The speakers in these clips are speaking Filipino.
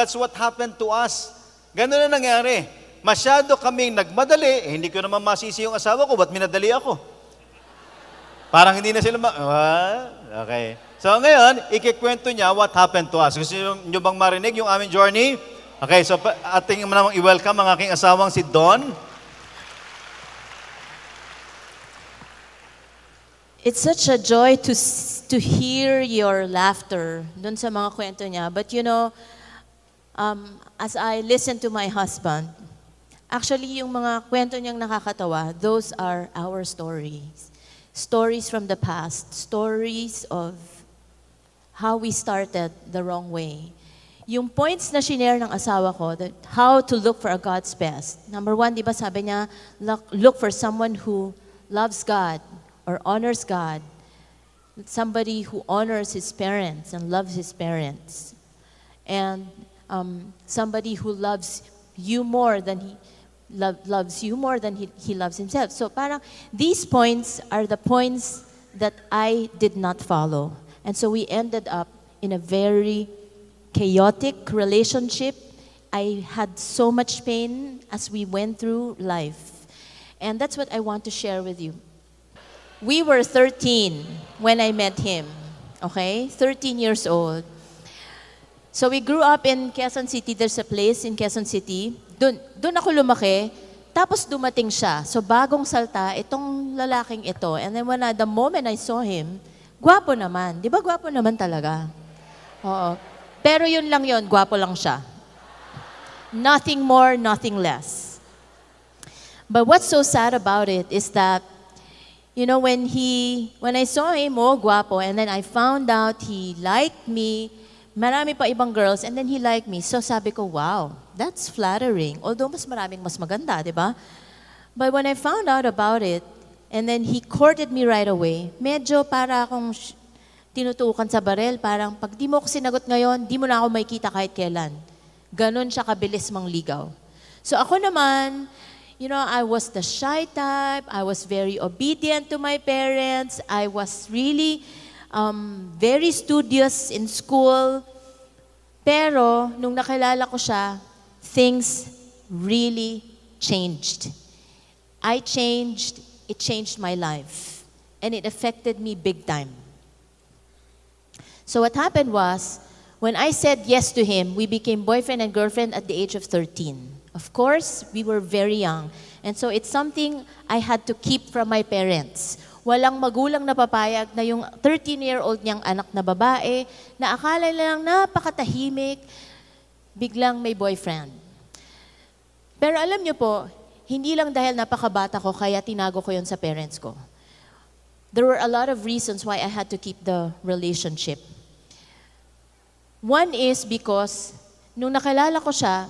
that's what happened to us. Ganun na nangyari. Masyado kaming nagmadali, eh, hindi ko naman masisi yung asawa ko, ba't minadali ako? Parang hindi na sila ma... Ah, okay. So ngayon, ikikwento niya what happened to us. Gusto niyo- bang marinig yung aming journey? Okay, so ating namang i-welcome ang aking asawang si Don. It's such a joy to to hear your laughter dun sa mga kwento niya. But you know, um, as I listen to my husband, actually yung mga kwento niyang nakakatawa, those are our stories. Stories from the past, stories of how we started the wrong way. Yung points na shinare ng asawa ko, that how to look for a God's best. Number one, di ba sabi niya, look, look for someone who loves God or honors God. Somebody who honors his parents and loves his parents. And um, somebody who loves you more than he love, loves you more than he, he loves himself. So parang these points are the points that I did not follow. And so we ended up in a very chaotic relationship. I had so much pain as we went through life. And that's what I want to share with you. We were 13 when I met him. Okay? 13 years old. So we grew up in Quezon City. There's a place in Quezon City. Doon, doon ako lumaki. Tapos dumating siya. So bagong salta, itong lalaking ito. And then when I, the moment I saw him, gwapo naman. Di ba gwapo naman talaga? Oo. Pero yun lang yun, gwapo lang siya. Nothing more, nothing less. But what's so sad about it is that, you know, when he, when I saw him, oh, guapo, and then I found out he liked me, marami pa ibang girls, and then he liked me. So sabi ko, wow, that's flattering. Although mas maraming mas maganda, di ba? But when I found out about it, and then he courted me right away, medyo para akong tinutukan sa barel, parang pag di mo ako sinagot ngayon, di mo na ako makikita kahit kailan. Ganon siya kabilis mangligaw. So ako naman, you know, I was the shy type. I was very obedient to my parents. I was really um, very studious in school. Pero nung nakilala ko siya, things really changed. I changed, it changed my life. And it affected me big time. So what happened was, when I said yes to him, we became boyfriend and girlfriend at the age of 13. Of course, we were very young. And so it's something I had to keep from my parents. Walang magulang na papayag na yung 13-year-old niyang anak na babae, na akala lang napakatahimik, biglang may boyfriend. Pero alam niyo po, hindi lang dahil napakabata ko kaya tinago ko yon sa parents ko. There were a lot of reasons why I had to keep the relationship. One is because nung nakilala ko siya,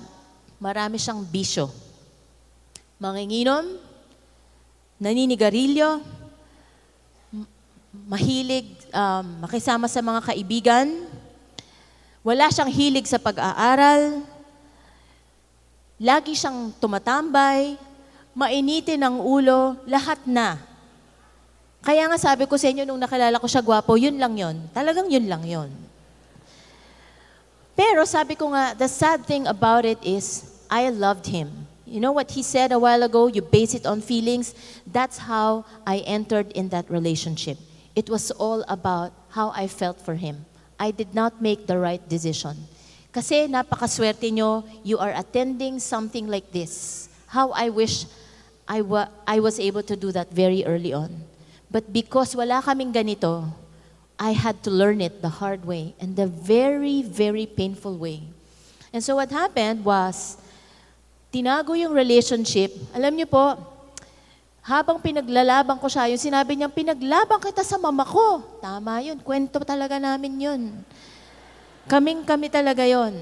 marami siyang bisyo. Manginginom, naninigarilyo, mahilig um, makisama sa mga kaibigan, wala siyang hilig sa pag-aaral, lagi siyang tumatambay, mainitin ang ulo, lahat na. Kaya nga sabi ko sa inyo nung nakilala ko siya gwapo, yun lang yun. Talagang yun lang yun. Pero sabi ko nga, the sad thing about it is, I loved him. You know what he said a while ago? You base it on feelings. That's how I entered in that relationship. It was all about how I felt for him. I did not make the right decision. Kasi napakaswerte nyo, you are attending something like this. How I wish I, wa- I was able to do that very early on. But because wala kaming ganito, I had to learn it the hard way and the very, very painful way. And so what happened was, tinago yung relationship. Alam niyo po, habang pinaglalaban ko siya, yung sinabi niya, pinaglaban kita sa mama ko. Tama yun, kwento talaga namin yun. Kaming kami talaga yon.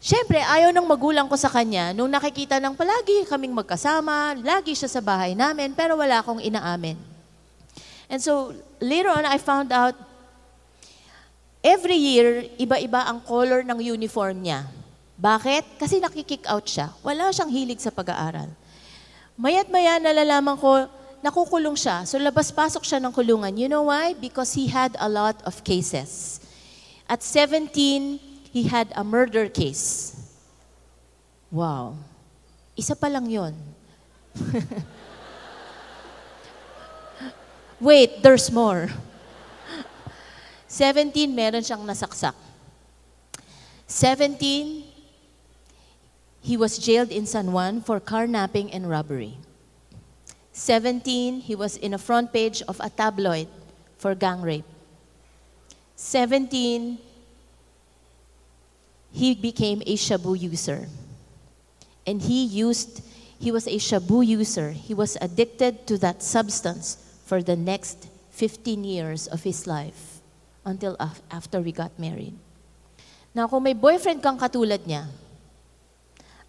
Siyempre, ayaw ng magulang ko sa kanya nung nakikita ng palagi kaming magkasama, lagi siya sa bahay namin, pero wala akong inaamin. And so, later on, I found out, every year, iba-iba ang color ng uniform niya. Bakit? Kasi nakikick out siya. Wala siyang hilig sa pag-aaral. Mayat maya nalalaman ko, nakukulong siya. So labas-pasok siya ng kulungan. You know why? Because he had a lot of cases. At 17, he had a murder case. Wow. Isa pa lang yon. Wait, there's more. 17, meron siyang nasaksak. 17, he was jailed in San Juan for carnapping and robbery. 17, he was in a front page of a tabloid for gang rape. 17, he became a shabu user. And he used, he was a shabu user. He was addicted to that substance for the next 15 years of his life until af- after we got married. Now, kung may boyfriend kang katulad niya,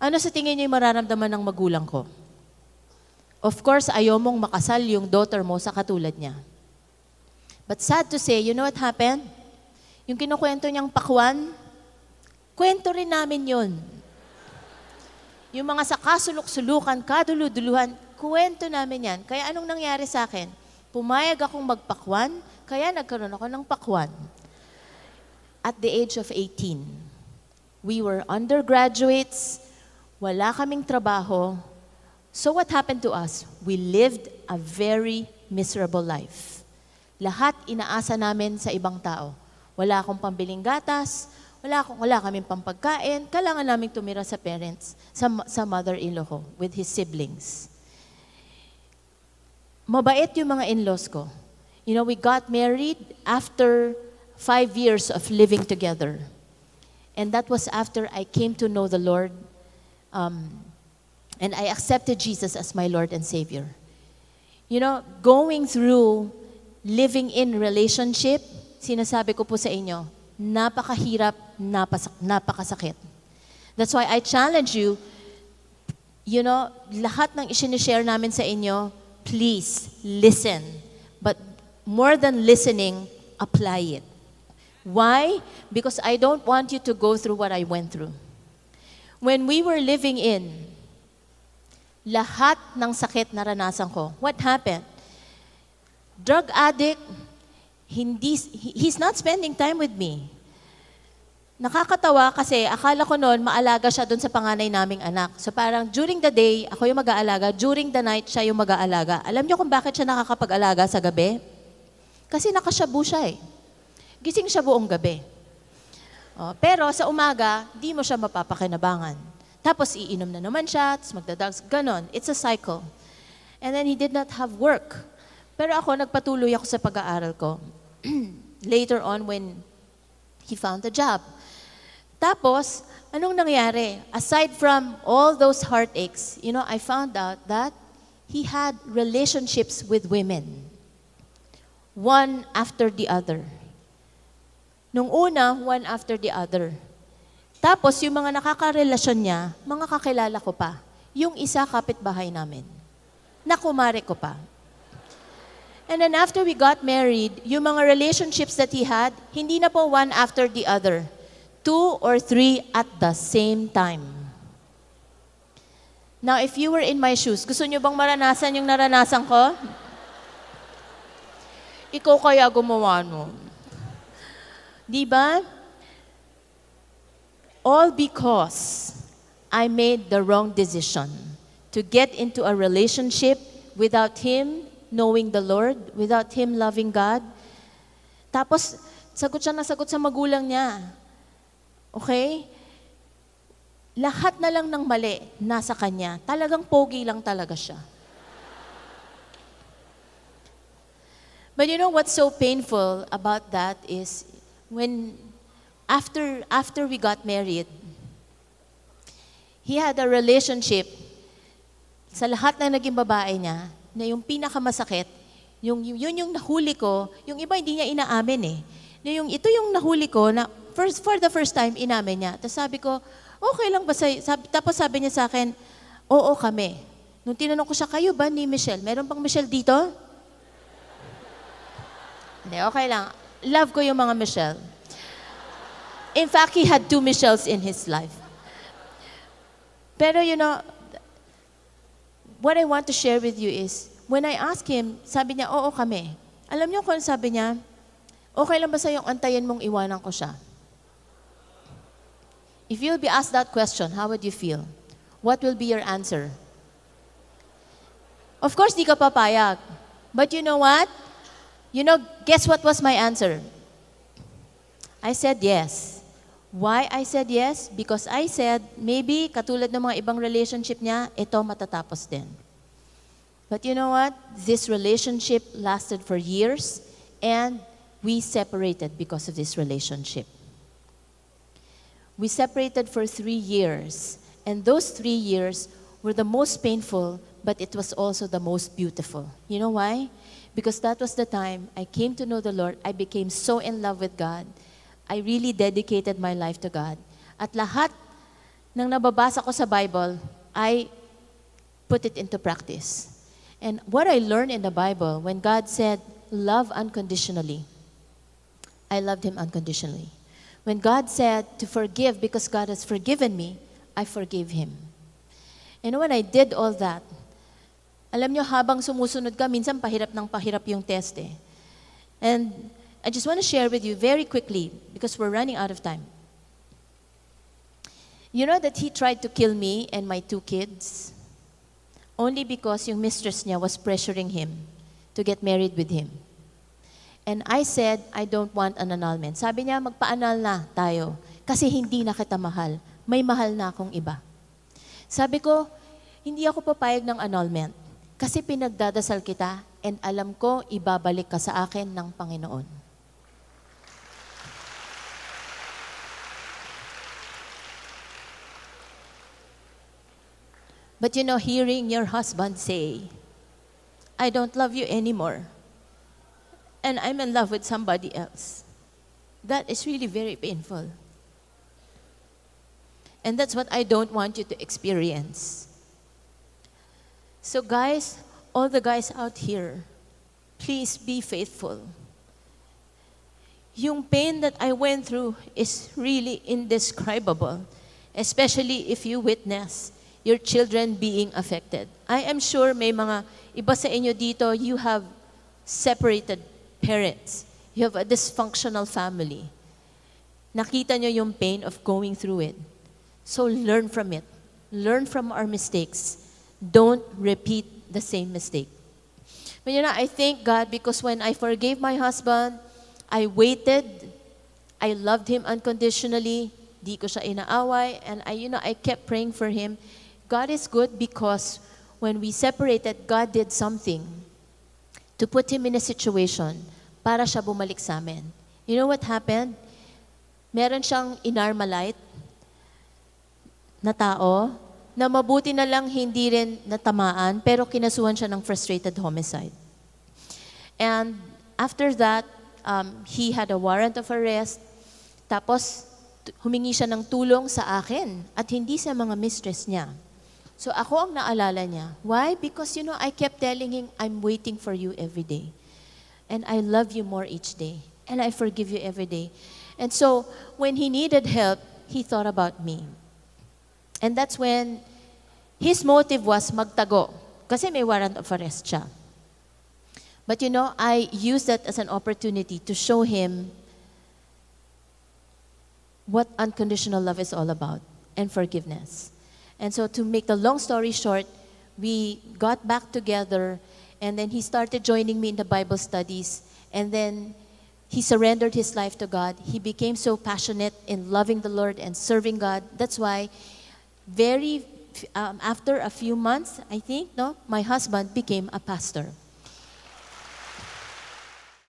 ano sa tingin niyo yung mararamdaman ng magulang ko? Of course, ayaw mong makasal yung daughter mo sa katulad niya. But sad to say, you know what happened? Yung kinukwento niyang pakwan, kwento rin namin yun. Yung mga sa kasulok-sulukan, kaduluduluhan, kwento namin yan. Kaya anong nangyari sa akin? Pumayag akong magpakwan, kaya nagkaroon ako ng pakwan. At the age of 18, we were undergraduates, wala kaming trabaho. So what happened to us? We lived a very miserable life. Lahat inaasa namin sa ibang tao. Wala akong pambiling gatas, wala, akong, wala kaming pampagkain, kailangan namin tumira sa parents, sa, sa mother-in-law ko, with his siblings. Mabait yung mga in-laws ko. You know, we got married after five years of living together. And that was after I came to know the Lord um, and I accepted Jesus as my Lord and Savior. You know, going through living in relationship, sinasabi ko po sa inyo, napakahirap, napasak, napakasakit. That's why I challenge you, you know, lahat ng isinishare namin sa inyo, please listen. But more than listening, apply it. Why? Because I don't want you to go through what I went through. When we were living in, lahat ng sakit naranasan ko. What happened? Drug addict, hindi, he- he's not spending time with me. Nakakatawa kasi akala ko noon maalaga siya doon sa panganay naming anak. So parang during the day, ako yung mag-aalaga. During the night, siya yung mag-aalaga. Alam niyo kung bakit siya nakakapag-alaga sa gabi? Kasi nakasyabu siya eh. Gising siya buong gabi. Oh, pero sa umaga, di mo siya mapapakinabangan. Tapos iinom na naman siya, tapos magdadags, ganon. It's a cycle. And then he did not have work. Pero ako, nagpatuloy ako sa pag-aaral ko. Later on, when he found a job. Tapos, anong nangyari? Aside from all those heartaches, you know, I found out that he had relationships with women. One after the other. Nung una, one after the other. Tapos, yung mga nakakarelasyon niya, mga kakilala ko pa. Yung isa, kapitbahay namin. Nakumare ko pa. And then after we got married, yung mga relationships that he had, hindi na po one after the other. Two or three at the same time. Now, if you were in my shoes, gusto niyo bang maranasan yung naranasan ko? Ikaw kaya gumawa nun. Di ba? All because I made the wrong decision to get into a relationship without Him knowing the Lord, without Him loving God. Tapos, sagot siya na sagot sa magulang niya. Okay? Lahat na lang ng mali nasa kanya. Talagang pogi lang talaga siya. But you know what's so painful about that is when after after we got married, he had a relationship sa lahat na naging babae niya na yung pinakamasakit, yung, yun yung nahuli ko, yung iba hindi niya inaamin eh. Na yung ito yung nahuli ko na first for the first time inamin niya. Tapos sabi ko, okay lang ba sa sabi, tapos sabi niya sa akin, oo kami. Nung tinanong ko siya, kayo ba ni Michelle? Meron pang Michelle dito? Hindi, okay lang. Love ko yung mga Michelle. In fact, he had two Michelles in his life. Pero you know, what I want to share with you is, when I asked him, sabi niya, oo kami. Alam niyo kung sabi niya, okay lang ba sa yung antayin mong iwanan ko siya? If you'll be asked that question, how would you feel? What will be your answer? Of course, di ka papayag. But you know what? You know, guess what was my answer? I said yes. Why I said yes? Because I said, maybe katulad ng mga ibang relationship niya, ito matatapos din. But you know what? This relationship lasted for years and we separated because of this relationship. We separated for three years, and those three years were the most painful, but it was also the most beautiful. You know why? Because that was the time I came to know the Lord. I became so in love with God. I really dedicated my life to God. At lahat ng nababasa ko sa Bible, I put it into practice. And what I learned in the Bible, when God said, love unconditionally, I loved him unconditionally. When God said to forgive because God has forgiven me, I forgave him. And when I did all that, alam nyo, habang sumusunod ka, minsan pahirap ng pahirap yung test eh. And I just want to share with you very quickly, because we're running out of time. You know that he tried to kill me and my two kids? Only because yung mistress niya was pressuring him to get married with him. And I said, I don't want an annulment. Sabi niya, magpa-annul na tayo. Kasi hindi na kita mahal. May mahal na akong iba. Sabi ko, hindi ako papayag ng annulment. Kasi pinagdadasal kita and alam ko ibabalik ka sa akin ng Panginoon. But you know, hearing your husband say, I don't love you anymore, and I'm in love with somebody else, that is really very painful. And that's what I don't want you to experience. So, guys, all the guys out here, please be faithful. Yung pain that I went through is really indescribable, especially if you witness your children being affected. I am sure may mga iba sa inyo dito, you have separated parents. You have a dysfunctional family. Nakita nyo yung pain of going through it. So learn from it. Learn from our mistakes. Don't repeat the same mistake. But you know, I thank God because when I forgave my husband, I waited. I loved him unconditionally. Di ko siya inaaway. And I, you know, I kept praying for him. God is good because when we separated, God did something to put him in a situation para siya bumalik sa amin. You know what happened? Meron siyang inarmalite na tao na mabuti na lang hindi rin natamaan pero kinasuhan siya ng frustrated homicide. And after that, um, he had a warrant of arrest. Tapos humingi siya ng tulong sa akin at hindi sa mga mistress niya. So ako ang naalala niya. Why? Because you know, I kept telling him, I'm waiting for you every day. And I love you more each day. And I forgive you every day. And so when he needed help, he thought about me. And that's when his motive was magtago. Kasi may warrant of arrest siya. But you know, I used that as an opportunity to show him what unconditional love is all about and forgiveness. And so, to make the long story short, we got back together, and then he started joining me in the Bible studies. And then he surrendered his life to God. He became so passionate in loving the Lord and serving God. That's why, very um, after a few months, I think, no, my husband became a pastor.